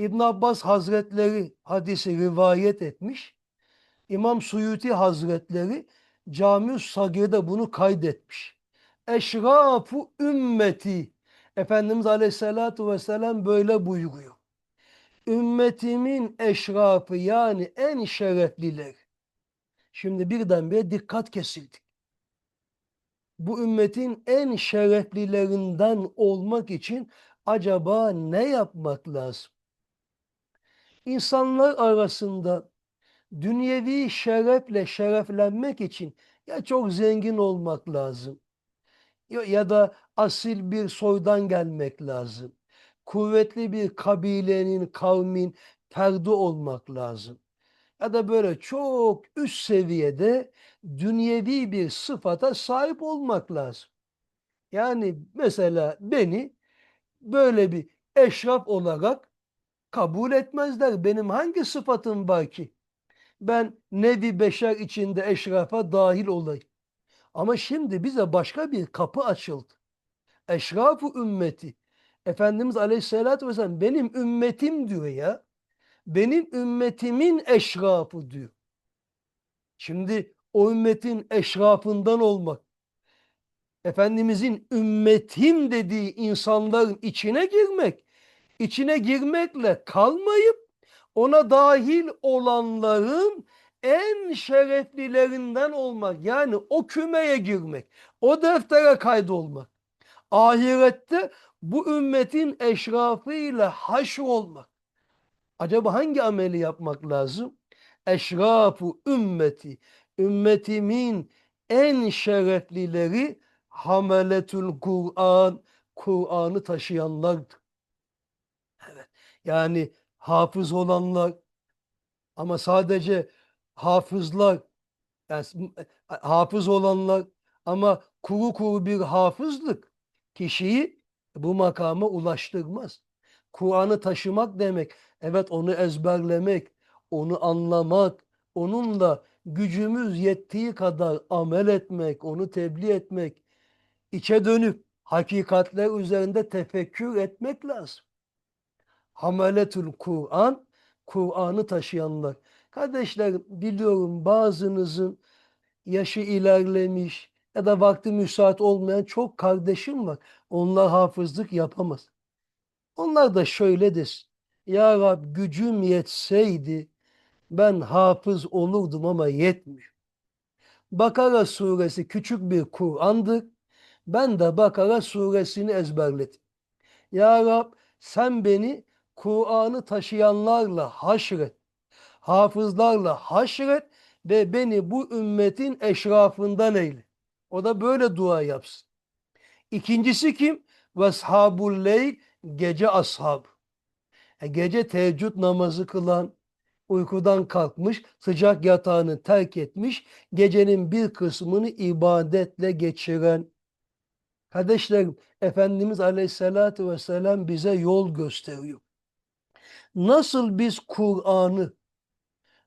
İbn Abbas Hazretleri hadisi rivayet etmiş. İmam Suyuti Hazretleri Cami-ü Sagir'de bunu kaydetmiş. Eşrafu ümmeti Efendimiz Aleyhisselatü Vesselam böyle buyuruyor. Ümmetimin eşrafı yani en şereflileri. Şimdi birdenbire dikkat kesildi. Bu ümmetin en şereflilerinden olmak için acaba ne yapmak lazım? İnsanlar arasında dünyevi şerefle şereflenmek için ya çok zengin olmak lazım ya, da asil bir soydan gelmek lazım. Kuvvetli bir kabilenin, kavmin ferdi olmak lazım. Ya da böyle çok üst seviyede dünyevi bir sıfata sahip olmak lazım. Yani mesela beni böyle bir eşraf olarak kabul etmezler. Benim hangi sıfatım var ki? Ben nevi beşer içinde eşrafa dahil olayım. Ama şimdi bize başka bir kapı açıldı. Eşraf-ı ümmeti. Efendimiz Aleyhisselatü Vesselam benim ümmetim diyor ya. Benim ümmetimin eşrafı diyor. Şimdi o ümmetin eşrafından olmak, Efendimizin ümmetim dediği insanların içine girmek, içine girmekle kalmayıp ona dahil olanların en şereflilerinden olmak. Yani o kümeye girmek, o deftere kaydolmak. Ahirette bu ümmetin eşrafıyla haşr olmak. Acaba hangi ameli yapmak lazım? Eşrafu ümmeti. Ümmetimin en şereflileri hameletül Kur'an. Kur'an'ı taşıyanlardır. Yani hafız olanlar ama sadece hafızlar yani hafız olanlar ama kuru kuru bir hafızlık kişiyi bu makama ulaştırmaz. Kur'an'ı taşımak demek, evet onu ezberlemek, onu anlamak, onunla gücümüz yettiği kadar amel etmek, onu tebliğ etmek, içe dönüp hakikatler üzerinde tefekkür etmek lazım. Hameletül Kur'an, Kur'an'ı taşıyanlar. Kardeşler biliyorum bazınızın yaşı ilerlemiş ya da vakti müsait olmayan çok kardeşim var. Onlar hafızlık yapamaz. Onlar da şöyle desin. Ya Rab gücüm yetseydi ben hafız olurdum ama yetmiyor. Bakara suresi küçük bir Kur'an'dır. Ben de Bakara suresini ezberledim. Ya Rab sen beni Kur'an'ı taşıyanlarla haşret, hafızlarla haşret ve beni bu ümmetin eşrafından eyle. O da böyle dua yapsın. İkincisi kim? Veshabul leyl, gece ashab. E gece teheccüd namazı kılan, uykudan kalkmış, sıcak yatağını terk etmiş, gecenin bir kısmını ibadetle geçiren. Kardeşlerim, Efendimiz Aleyhisselatü Vesselam bize yol gösteriyor. Nasıl biz Kur'an'ı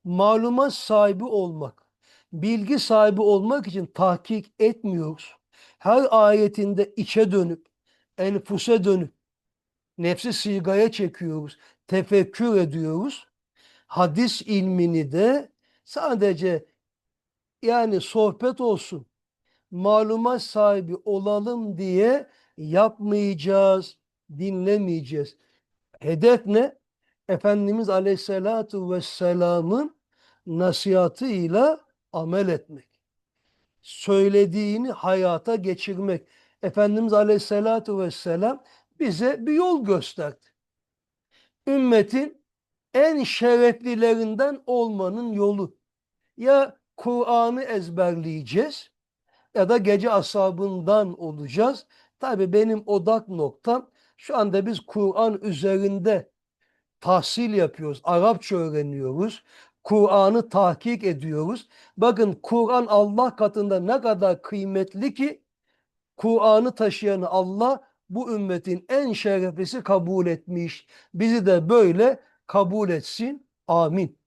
malumat sahibi olmak, bilgi sahibi olmak için tahkik etmiyoruz. Her ayetinde içe dönüp, enfuse dönüp, nefsi sigaya çekiyoruz, tefekkür ediyoruz. Hadis ilmini de sadece yani sohbet olsun, malumat sahibi olalım diye yapmayacağız, dinlemeyeceğiz. Hedef ne? Efendimiz Aleyhisselatü Vesselam'ın nasihatıyla amel etmek. Söylediğini hayata geçirmek. Efendimiz Aleyhisselatü Vesselam bize bir yol gösterdi. Ümmetin en şereflilerinden olmanın yolu. Ya Kur'an'ı ezberleyeceğiz ya da gece asabından olacağız. Tabi benim odak noktam şu anda biz Kur'an üzerinde tahsil yapıyoruz. Arapça öğreniyoruz. Kur'an'ı tahkik ediyoruz. Bakın Kur'an Allah katında ne kadar kıymetli ki Kur'an'ı taşıyanı Allah bu ümmetin en şereflisi kabul etmiş. Bizi de böyle kabul etsin. Amin.